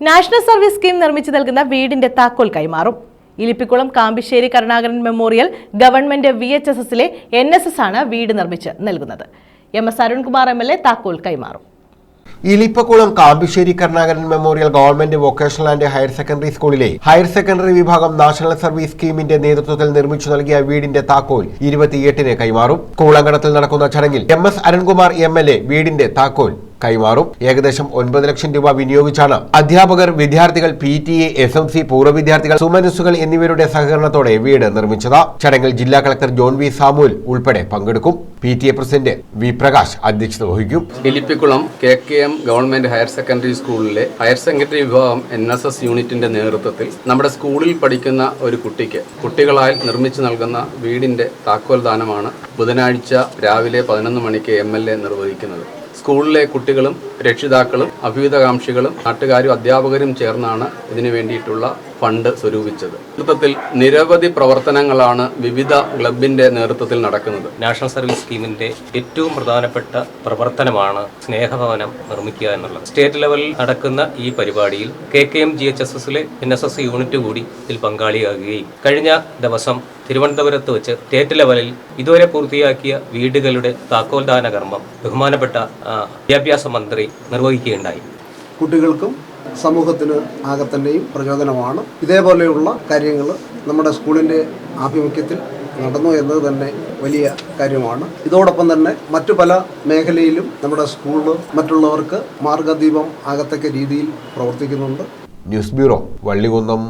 National service scheme നിർമ്മിച്ചു നൽകുന്ന വീടിന്റെ താക്കോൽ കൈമാറും. Elippakulam Kambissery Karunakaran memorial government V H S എസിലെ എൻ എസ് എസ് ആണ് വീട് നിർമ്മിച്ച് നൽകുന്നത്. M S Arunkumar M L A താക്കോൽ കൈമാറും. Elippakulam Kambissery Karunakaran memorial government vocational and higher secondary സ്കൂളിലെ ഹയർ സെക്കൻഡറി വിഭാഗം നാഷണൽ സർവീസ് സ്കീമിന്റെ നേതൃത്വത്തിൽ നിർമ്മിച്ചു നൽകിയ വീടിന്റെ താക്കോൽ ഇരുപത്തിയെട്ടിന് കൈമാറും. കൂളങ്കണത്തിൽ നടക്കുന്ന ചടങ്ങിൽ എം എസ് അരുൺകുമാർ എം വീടിന്റെ താക്കോൽ കൈമാറും. ഏകദേശം ഒൻപത് ലക്ഷം രൂപ വിനിയോഗിച്ചാണ് അധ്യാപകർ വിദ്യാർത്ഥികൾ P T A S M C പൂർവ വിദ്യാർത്ഥികൾ സുമനസ്സുകൾ എന്നിവരുടെ സഹകരണത്തോടെ വീട് നിർമ്മിച്ചത്. ചടങ്ങിൽ ജില്ലാ കളക്ടർ ജോൺ വി സാമുൽ ഉൾപ്പെടെ പങ്കെടുക്കും. P T A president V Prakash അധ്യക്ഷത വഹിക്കും. Elippakulam K K M government higher secondary സ്കൂളിലെ ഹയർ സെക്കൻഡറി വിഭാഗം എൻ എസ് എസ് യൂണിറ്റിന്റെ നേതൃത്വത്തിൽ നമ്മുടെ സ്കൂളിൽ പഠിക്കുന്ന ഒരു കുട്ടിക്ക് കുട്ടികളായി നിർമ്മിച്ചു നൽകുന്ന വീടിന്റെ താക്കോൽ ദാനമാണ് ബുധനാഴ്ച രാവിലെ പതിനൊന്ന് മണിക്ക് എം എൽ എ നിർവഹിക്കുന്നത്. സ്കൂളിലെ കുട്ടികളും രക്ഷിതാക്കളും അഭ്യുതകാംക്ഷികളും നാട്ടുകാരും അധ്യാപകരും ചേർന്നാണ് ഇതിനു വേണ്ടിയിട്ടുള്ള ഫണ്ട് സ്വരൂപിച്ചത്. നേതൃത്വത്തിൽ നിരവധി പ്രവർത്തനങ്ങളാണ് വിവിധ ക്ലബിന്റെ നേതൃത്വത്തിൽ നടക്കുന്നത്. നാഷണൽ സർവീസ് സ്കീമിന്റെ ഏറ്റവും പ്രധാനപ്പെട്ട പ്രവർത്തനമാണ് സ്നേഹഭവനം നിർമ്മിക്കുക എന്നുള്ളത്. സ്റ്റേറ്റ് ലെവലിൽ നടക്കുന്ന ഈ പരിപാടിയിൽ K K M G H S എസിലെ എൻ എസ് എസ് യൂണിറ്റ് കൂടി ഇതിൽ പങ്കാളിയാകുകയും കഴിഞ്ഞ ദിവസം തിരുവനന്തപുരത്ത് വെച്ച് സ്റ്റേറ്റ് ലെവലിൽ ഇതുവരെ പൂർത്തിയാക്കിയ വീടുകളുടെ താക്കോൽദാന കർമ്മം ബഹുമാനപ്പെട്ട വിദ്യാഭ്യാസ മന്ത്രി നിർവഹിക്കുകയുണ്ടായി. കുട്ടികൾക്കും സമൂഹത്തിന് ആകെ തന്നെയും പ്രചോദനമാണ്. ഇതേപോലെയുള്ള കാര്യങ്ങൾ നമ്മുടെ സ്കൂളിന്റെ ആഭിമുഖ്യത്തിൽ നടന്നു എന്നത് തന്നെ വലിയ കാര്യമാണ്. ഇതോടൊപ്പം തന്നെ മറ്റു പല മേഖലയിലും നമ്മുടെ സ്കൂൾ മറ്റുള്ളവർക്ക് മാർഗദീപം ആകത്തക്ക രീതിയിൽ പ്രവർത്തിക്കുന്നുണ്ട്. News bureau Vallikunnam